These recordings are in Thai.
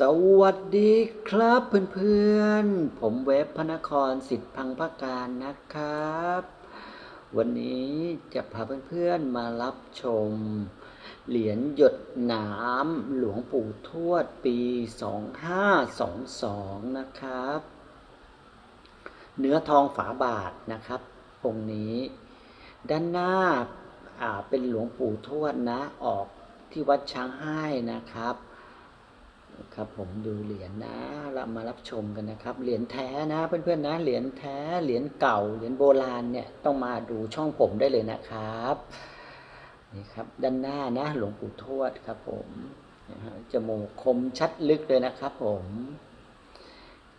สวัสดีครับเพื่อนๆ ผมเว็บพนครสิทธิพังพการนะครับ วันนี้จะพาเพื่อนๆมารับชม เหรียญหยดน้ำหลวงปู่ทวดปี 2522 นะครับ เนื้อทองฝาบาทนะครับองค์นี้ ด้านหน้าาเป็นหลวงปู่ทวดนะออกที่วัดช้างให้นะครับ ครับผมดูเหรียญนะเรามารับชมกันนะครับ เหรียญแท้นะ เพื่อนๆนะ เหรียญแท้ เหรียญเก่า เหรียญโบราณเนี่ยต้องมาดูช่องผมได้เลยนะครับ นี่ครับ ด้านหน้านะ หลวงปู่ทวดครับ ผมจมูกคมชัดลึกเลยนะครับ ผม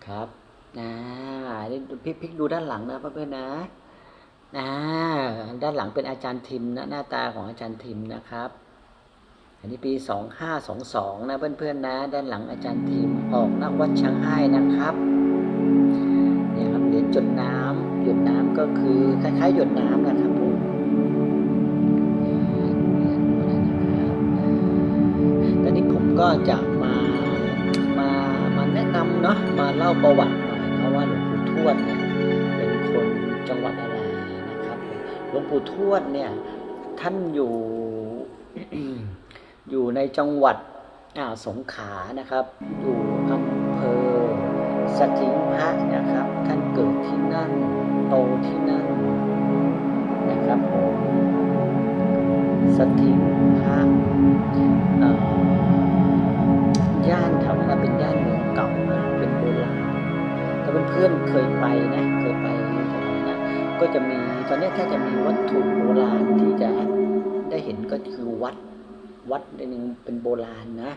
ครับนะนี่พลิกพลิกดูด้านหลังนะเพื่อนๆนะนะด้านหลังเป็นอาจารย์ทิมนะหน้าตาของอาจารย์ทิมนะครับ อันนี้ปี 2522 นะเพื่อนๆนะ ด้านหลังอาจารย์ทีมออกนักวัดช้างให้นะครับเนี่ยครับเหรียญจดน้ำหยดน้ำก็คือคล้ายๆหยดน้ำนะครับผมตอนนี้ผมก็จะมามามาแนะนำเนาะมาเล่าประวัติหน่อยเพราะว่าหลวงปู่ทวดเนี่ยเป็นคนจังหวัดอะไรนะครับหลวงปู่ทวดเนี่ยท่านอยู่ อยู่ในจังหวัดสงขลานะครับ อยู่อำเภอสถิงพระนะครับ ท่านเกิดที่นั่นโตที่นั่นนะครับผมสถิงพระย่านแถวนั้นเป็นย่านเมืองเก่านะเป็นโบราณถ้าเพื่อนๆเคยไปนะเคยไปแถวนั้นนะก็จะมีตอนนี้ถ้าจะมีวัตถุโบราณที่จะได้เห็นก็คือวัด วัดหนึ่งเป็นโบราณนะ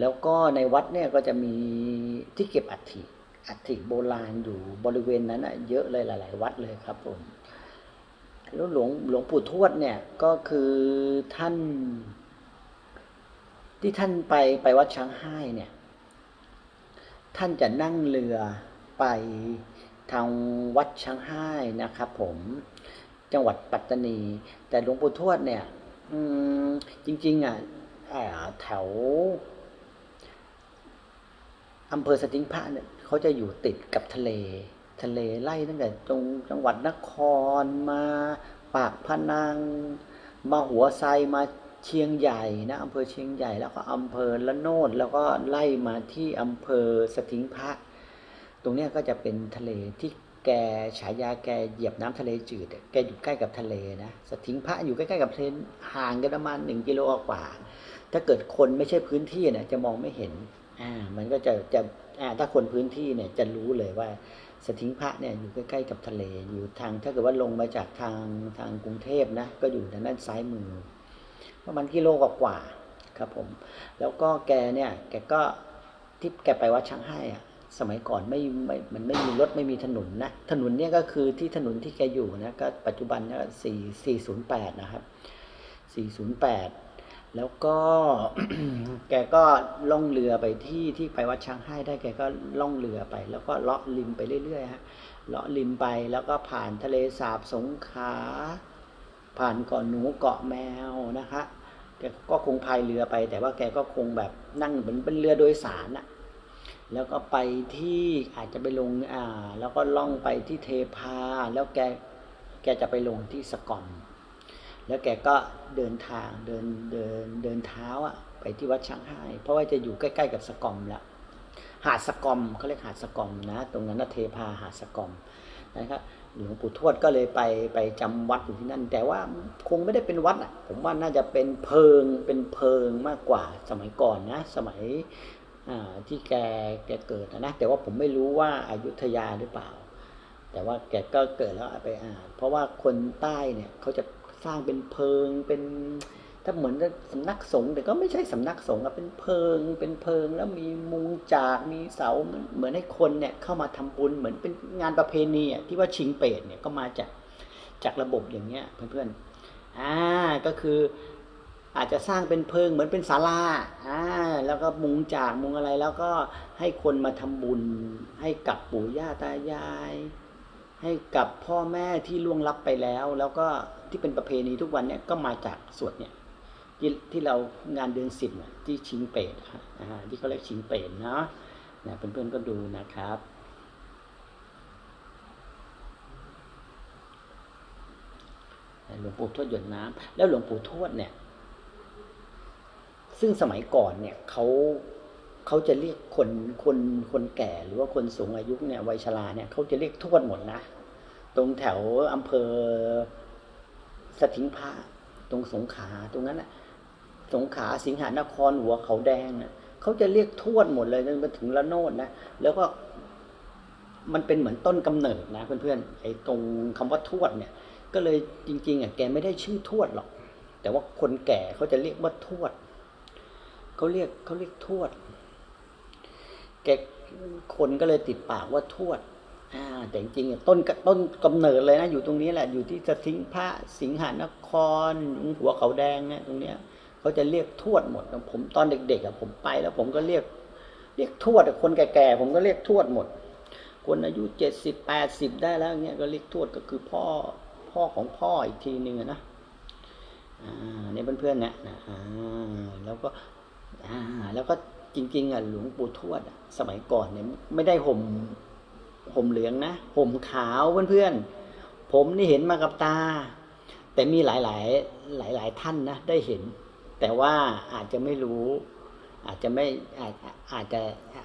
แล้วก็ในวัดเนี่ยก็จะมีที่เก็บอัฐิอัฐิโบราณอยู่บริเวณนั้นอะเยอะเลยหลาย ๆ วัดเลยครับผมแล้วหลวงหลวงปู่ทวดเนี่ยก็คือท่าน ที่ท่านไปไปวัดช้างให้เนี่ย ท่านจะนั่งเรือไปทางวัดช้างให้นะครับ ผมจังหวัดปัตตานี แต่หลวงปู่ทวดเนี่ยอืม จริงๆอะแถวอำเภอสติงพระเนี่ยเขาจะอยู่ติดกับทะเล ทะเลไล่ตั้งแต่ตรงจังหวัดนครมาปากพนัง มาหัวไซมาเชียงใหญ่นะอำเภอเชียงใหญ่แล้วก็อำเภอละโนดแล้วก็ไล่มาที่อำเภอสติงพระ ตรงนี้ก็จะเป็นทะเลที่ แกฉายาแกเหยียบน้ำทะเลจืด แกอยู่ใกล้กับทะเลนะสถิงพระอยู่ใกล้ ๆ กับทะเลห่างกันประมาณหนึ่งกิโลกว่า ถ้าเกิดคนไม่ใช่พื้นที่เนี่ยจะมองไม่เห็นอ่ามันก็จะจะอ่าถ้าคนพื้นที่เนี่ยจะรู้เลยว่าสถิงพระเนี่ยอยู่ใกล้ๆกับทะเลอยู่ทาง ถ้าเกิดว่าลงมาจากทางทางกรุงเทพนะก็อยู่ทางด้านซ้ายมือประมาณกิโลกว่าๆครับผม แล้วก็แกเนี่ยแกก็ที่แกไปวัดช้างให้อะ สมัยก่อนไม่ไม่มันไม่มีรถไม่มีถนนนะถนนเนี่ยก็คือที่ถนนที่แกอยู่นะก็ปัจจุบันเนี่ยสี่สี่ศูนย์แปดนะครับสี่ศูนย์แปดแล้วก็แกก็ล่องเรือไปที่ที่ไปวัดช้างให้ได้แกก็ล่องเรือไป แล้วก็เลาะริมไปเรื่อยๆฮะเลาะริมไปแล้วก็ผ่านทะเลสาบสงขา ผ่านเกาะหนูเกาะแมวนะคะแกก็คงพายเรือไป แต่ว่าแกก็คงแบบนั่งเหมือนเป็นเรือโดยสารอะ แล้วก็ไปที่อาจจะไปลงอ่า แล้วก็ล่องไปที่เทพา แล้วแกแกจะไปลงที่สกอมแล้วแกก็เดินทางเดินเดินเดินเท้าอะไปที่วัดช้างให้เพราะว่าจะอยู่ใกล้ ๆ กับสกอมแล้วหาดสกอมเขาเรียกหาดสกอมนะ ตรงนั้นนะเทพาหาดสกอมนะครับหลวงปู่ทวดก็เลยไปไปจำวัดอยู่ที่นั่น แต่ว่าคงไม่ได้เป็นวัดอะผมว่าน่าจะเป็นเพิงเป็นเพิงมากกว่าสมัยก่อนนะ สมัย ที่แกแกเกิดนะแต่ว่าผมไม่รู้ว่าอายุทยาหรือเปล่า แต่ว่าแกก็เกิดแล้วไปอ่าน เพราะว่าคนใต้เนี่ยเขาจะสร้างเป็นเพิงเป็นถ้าเหมือนสำนักสงฆ์แต่ก็ไม่ใช่สำนักสงฆ์อะเป็นเพิง เป็นเพิง แล้วมีมุงจากมีเสาเหมือนให้คนเนี่ยเข้ามาทำบุญเหมือนเป็นงานประเพณีที่ว่าชิงเปรตเนี่ยก็มาจากจากระบบอย่างเงี้ยเพื่อนๆอ่าก็คือ อาจจะสร้างเป็นเพิงเหมือนเป็นศาลาอ่าแล้วก็มุงจากมุงอะไรแล้วก็ให้คนมาทำบุญ ให้กับปู่ย่าตายาย ให้กับพ่อแม่ที่ล่วงลับไปแล้ว แล้วก็ที่เป็นประเพณีทุกวันเนี่ยก็มาจากสวดเนี่ยที่ที่เรางานเดือนสิบน่ะที่ชิงเปรตอะอ่าที่เขาเรียกชิงเปรตเนาะนะเพื่อนๆก็ดูนะครับหลวงปู่ทวดหยดน้ำแล้วหลวงปู่ทวดเนี่ย ซึ่งสมัยก่อนเนี่ยเขาเขาจะเรียกคนคนคนแก่หรือว่าคนสูงอายุเนี่ยวัยชราเนี่ยเขาจะเรียกทวดหมดนะ ตรงแถวอำเภอสถิงพระตรงสงขาตรงนั้นแหละสงขาสิงหานครหัวเขาแดงน่ะเขาจะเรียกทวดหมดเลยจนมาถึงละโนดนะแล้วก็มันเป็นเหมือนต้นกำเนิดนะเพื่อนๆไอ้ตรงคำว่าทวดเนี่ย ก็เลยจริงๆอะแกไม่ได้ชื่อทวดหรอก แต่ว่าคนแก่เขาจะเรียกว่าทวด เขาเรียกเขาเรียกทวด แกคนก็เลยติดปากว่าทวดอ่าแต่จริงๆอะต้นต้นกำเนิดเลยนะ อยู่ตรงนี้แหละ อยู่ที่สถิงพระสิงหานครหัวเขาแดงเนี่ยตรงเนี้ยเขาจะเรียกทวดหมด ผมตอนเด็กๆอะผมไปแล้วผมก็เรียก เรียกทวดคนแก่ๆผมก็เรียกทวดหมด คนอายุเจ็ดสิบแปดสิบได้แล้วเงี้ยก็เรียกทวดก็คือพ่อพ่อของพ่ออีกทีหนึ่งนะอ่าเนี่ยเพื่อนๆเนี่ยนะอ่าแล้วก็ อ่าแล้วก็จริงๆอะหลวงปู่ทวดสมัยก่อนเนี่ยไม่ได้ห่มห่มเหลืองนะห่มขาวเพื่อนๆผมนี่เห็นมากับตา แต่มีหลายๆหลาย ๆ ท่านนะได้เห็น แต่ว่าอาจจะไม่รู้ อาจจะไม่อาจอาจจะ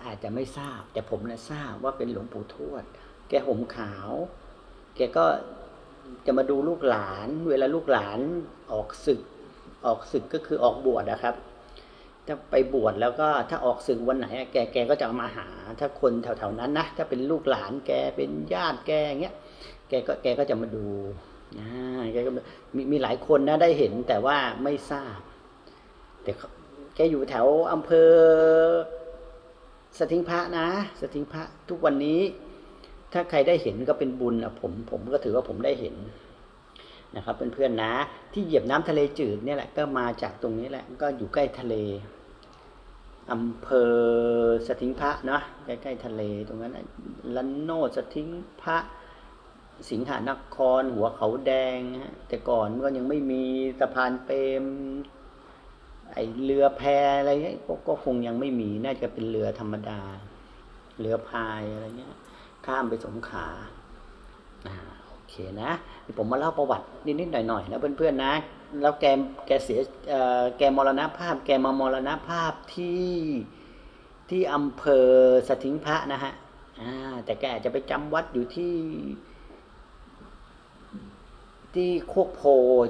อาจจะไม่ทราบ แต่ผมนะทราบว่าเป็นหลวงปู่ทวด แกห่มขาว แกก็จะมาดูลูกหลาน เวลาลูกหลานออกศึกออกศึกก็คือออกบวชนะครับ ถ้าไปบวชแล้วก็ถ้าออกศึกวันไหนแกแกก็จะมาหา ถ้าคนแถวๆนั้นนะถ้าเป็นลูกหลานแกเป็นญาติแกอย่างเงี้ยแกก็แกก็จะมาดูนะแกก็มีมีหลายคนนะได้เห็นแต่ว่าไม่ทราบ แต่เขาแกอยู่แถวอำเภอสถิงพระนะสถิงพระทุกวันนี้ ถ้าใครได้เห็นก็เป็นบุญนะผมผมก็ถือว่าผมได้เห็น นะครับเพื่อนๆนะ ที่เหยียบน้ำทะเลจืดเนี่ยแหละก็มาจากตรงนี้แหละก็อยู่ใกล้ทะเลอำเภอสถิงพระเนาะใกล้ๆทะเลตรงนั้นน่ะลันโนดสถิงพระสิงหานคร หัวเขาแดงฮะแต่ก่อนมันก็ยังไม่มีสะพานเปรมไอเรือแพอะไรเงี้ยก็คงยังไม่มีน่าจะเป็นเรือธรรมดา เรือพายอะไรเงี้ยข้ามไปสงขลาอ่า เคนะผมมาเล่าประวัตินิดๆหน่อยๆนะเพื่อนๆนะ แล้วแกแกเสียแกมรณภาพ แกมามรณภาพที่ที่อำเภอสถิงพระนะฮะแต่แกอาจจะไปจำวัดอยู่ที่ ที่โคกโพ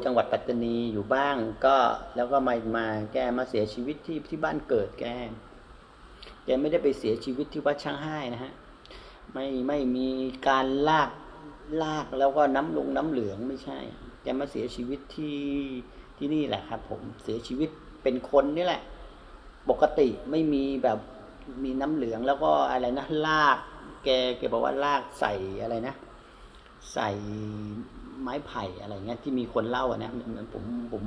จังหวัดปัตตานีอยู่บ้าง ก็แล้วก็มามาแกมาเสียชีวิตที่ที่บ้านเกิดแกแกไม่ได้ไปเสียชีวิตที่วัดช่างให้นะฮะไม่ไม่มีการลาก ลากแล้วก็น้ำลงน้ำเหลืองไม่ใช่แกมาเสียชีวิตที่ที่นี่แหละครับ ผมเสียชีวิตเป็นคนนี่แหละ ปกติไม่มีแบบมีน้ำเหลืองแล้วก็อะไรนะลาก แกแกบอกว่าลากใส่อะไรนะ ใส่ไม้ไผ่อะไรเงี้ยที่มีคนเล่าอะนะเหมือนผมผม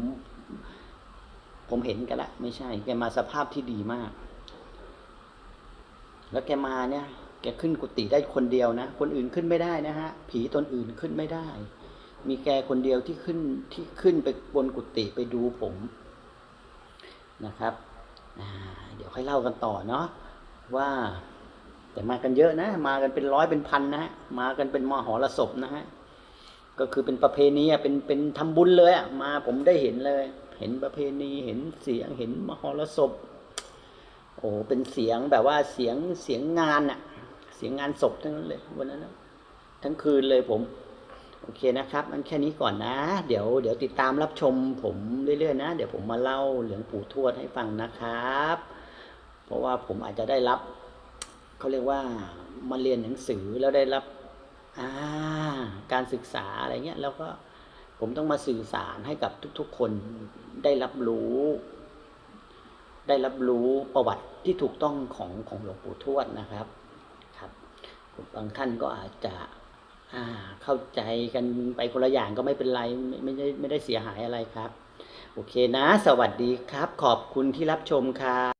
ผมเห็นกันละ ไม่ใช่ แกมาสภาพที่ดีมาก แล้วแกมาเนี่ย แกขึ้นกุฏิได้คนเดียวนะ คนอื่นขึ้นไม่ได้นะฮะ ผีตนอื่นขึ้นไม่ได้ มีแกคนเดียวที่ขึ้นที่ขึ้นไปบนกุฏิไปดูผมนะครับ เดี๋ยวค่อยเล่ากันต่อเนาะว่าแต่มากันเยอะนะ มากันเป็นร้อยเป็นพันนะฮะ มากันเป็นมหรสพนะฮะ ก็คือเป็นประเพณีอะเป็นเป็นทำบุญเลยอะมาผมได้เห็นเลย เห็นประเพณีเห็นเสียงเห็นมหรสพโอ้เป็นเสียงแบบว่าเสียงเสียงงานอะ เสียงงานศพทั้งนั้นเลยวันนั้นนะทั้งคืนเลยผม โอเคนะครับมันแค่นี้ก่อนนะ เดี๋ยวเดี๋ยวติดตามรับชมผมเรื่อยๆนะ เดี๋ยวผมมาเล่าเหลืองปู่ทวดให้ฟังนะครับ เพราะว่าผมอาจจะได้รับเขาเรียกว่ามาเรียนหนังสือแล้วได้รับาการศึกษาอะไรเงี้ยแล้วก็ผมต้องมาสื่อสารให้กับทุก ๆ คนได้รับรู้ ได้รับรู้ประวัติที่ถูกต้องของของหลวงปู่ทวดนะครับ บางท่านก็อาจจะอ่าเข้าใจกันไปคนละอย่างก็ไม่เป็นไรไม่ไม่ได้ไม่ได้เสียหายอะไรครับ โอเคนะ สวัสดีครับ ขอบคุณที่รับชมครับ